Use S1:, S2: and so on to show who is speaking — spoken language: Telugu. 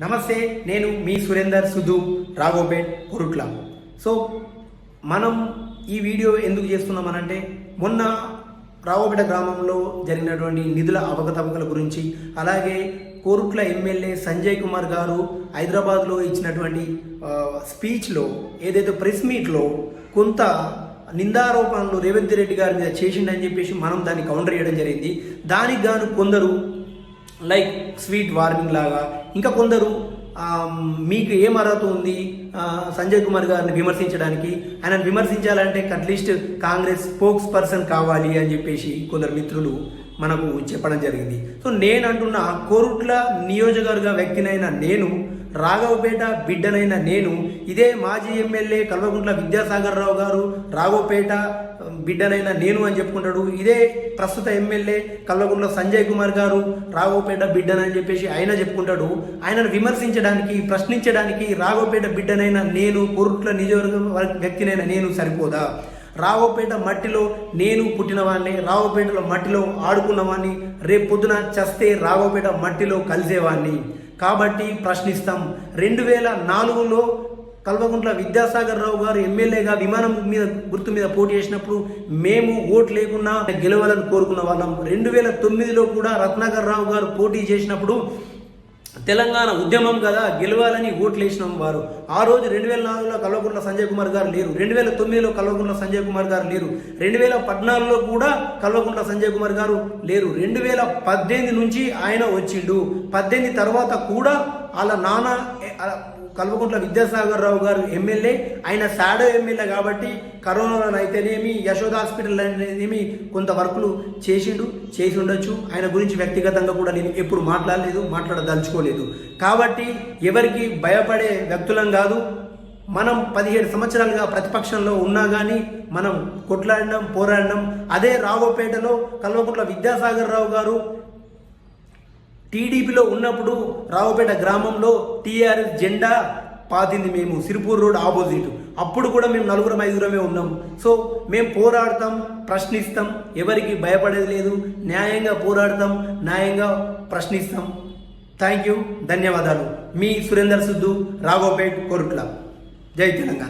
S1: నమస్తే నేను మీ సురేందర్ సుధు రాఘోపేట్ కొరుట్ల. సో మనం ఈ వీడియో ఎందుకు చేస్తున్నామనంటే మొన్న రాఘోపేట గ్రామంలో జరిగినటువంటి నిధుల అవకతవకల గురించి అలాగే కోరుట్ల ఎమ్మెల్యే సంజయ్ కుమార్ గారు హైదరాబాద్లో ఇచ్చినటువంటి స్పీచ్లో ఏదైతే ప్రెస్ మీట్లో కొంత నిందారోపణలు రేవంత్ రెడ్డి గారి మీద చేసిండని చెప్పేసి మనం దాన్ని కౌంటర్ చేయడం జరిగింది. దానికి గాను కొందరు లైక్ స్వీట్ వార్నింగ్ లాగా. ఇంకా కొందరు మీకు ఏం అర్హత ఉంది? సంజయ్ కుమార్ గారిని విమర్శించడానికి. ఆయన విమర్శించాలంటే అట్లీస్ట్ కాంగ్రెస్ స్పోక్స్ పర్సన్ కావాలి అని చెప్పేసి కొందరు మిత్రులు మనకు చెప్పడం జరిగింది. సో నేను అంటున్న కోరుట్ల నియోజకవర్గ వ్యక్తినైన నేను రాఘవపేట బిడ్డనైన నేను ఇదే మాజీ ఎమ్మెల్యే కల్వకుంట్ల విద్యాసాగర్ రావు గారు రాఘవపేట బిడ్డనైన నేను అని చెప్పుకుంటాడు. ఇదే ప్రస్తుత ఎమ్మెల్యే కల్లగుండ సంజయ్ కుమార్ గారు రాఘవపేట బిడ్డనని చెప్పేసి ఆయన చెప్పుకుంటాడు. ఆయనను విమర్శించడానికి ప్రశ్నించడానికి రాఘవపేట బిడ్డనైన నేను కోరుట్ల నియోజకవర్గ వ్యక్తినైన నేను సరిపోదా? రావుపేట మట్టిలో నేను పుట్టినవాడిని రావుపేటలో మట్టిలో ఆడుకున్నవాడిని రేపు పొద్దున చస్తే రావుపేట మట్టిలో కలిసేవాడిని కాబట్టి ప్రశ్నిస్తాం. రెండు వేల నాలుగులో కల్వకుంట్ల విద్యాసాగర్ రావు గారు ఎమ్మెల్యేగా విమానం మీద గుర్తు మీద పోటీ చేసినప్పుడు మేము ఓటు లేకుండా గెలవాలని కోరుకున్న వాళ్ళం. రెండు వేల తొమ్మిదిలో కూడా రత్నాకర్ రావు గారు పోటీ చేసినప్పుడు తెలంగాణ ఉద్యమం కదా గెలవాలని ఓట్లు వేసినాం వారు. ఆ రోజు రెండు వేల నాలుగులో కల్వకుంట్ల సంజయ్ కుమార్ గారు లేరు. రెండు వేల తొమ్మిదిలో కల్వకుంట్ల సంజయ్ కుమార్ గారు లేరు. రెండు వేల పద్నాలుగులో కూడా కల్వకుంట్ల సంజయ్ కుమార్ గారు లేరు. రెండు వేల పద్దెనిమిది నుంచి ఆయన వచ్చిండు. పద్దెనిమిది తర్వాత కూడా వాళ్ళ నాన్న కల్వకుంట్ల విద్యాసాగర్ రావు గారు ఎమ్మెల్యే ఆయన సాడో ఎమ్మెల్యే కాబట్టి కరోనాలో అయితేనేమి యశోద హాస్పిటల్ అయితేనేమి కొంత వర్కులు చేసిండు చేసి ఉండొచ్చు. ఆయన గురించి వ్యక్తిగతంగా కూడా నేను ఎప్పుడు మాట్లాడలేదు మాట్లాడదలుచుకోలేదు. కాబట్టి ఎవరికి భయపడే వ్యక్తులం కాదు. మనం పదిహేడు సంవత్సరాలుగా ప్రతిపక్షంలో ఉన్నా కానీ మనం కొట్లాడినాం పోరాడినాం. అదే రావుపేటలో కల్వకుంట్ల విద్యాసాగర్ రావు గారు టీడీపీలో ఉన్నప్పుడు రావుపేట గ్రామంలో టీఆర్ఎస్ జెండా పాతింది మేము. Sirpur road opposite. అప్పుడు కూడా మేము నలుగురం ఐదుగురమే ఉన్నాం. సో మేము పోరాడతాం ప్రశ్నిస్తాం. ఎవరికి భయపడేది లేదు. న్యాయంగా పోరాడతాం న్యాయంగా ప్రశ్నిస్తాం. Thank you. ధన్యవాదాలు. మీ సురేందర్ సుద్దు రాఘోపేట్ కోరుట్ల. జై తెలంగాణ.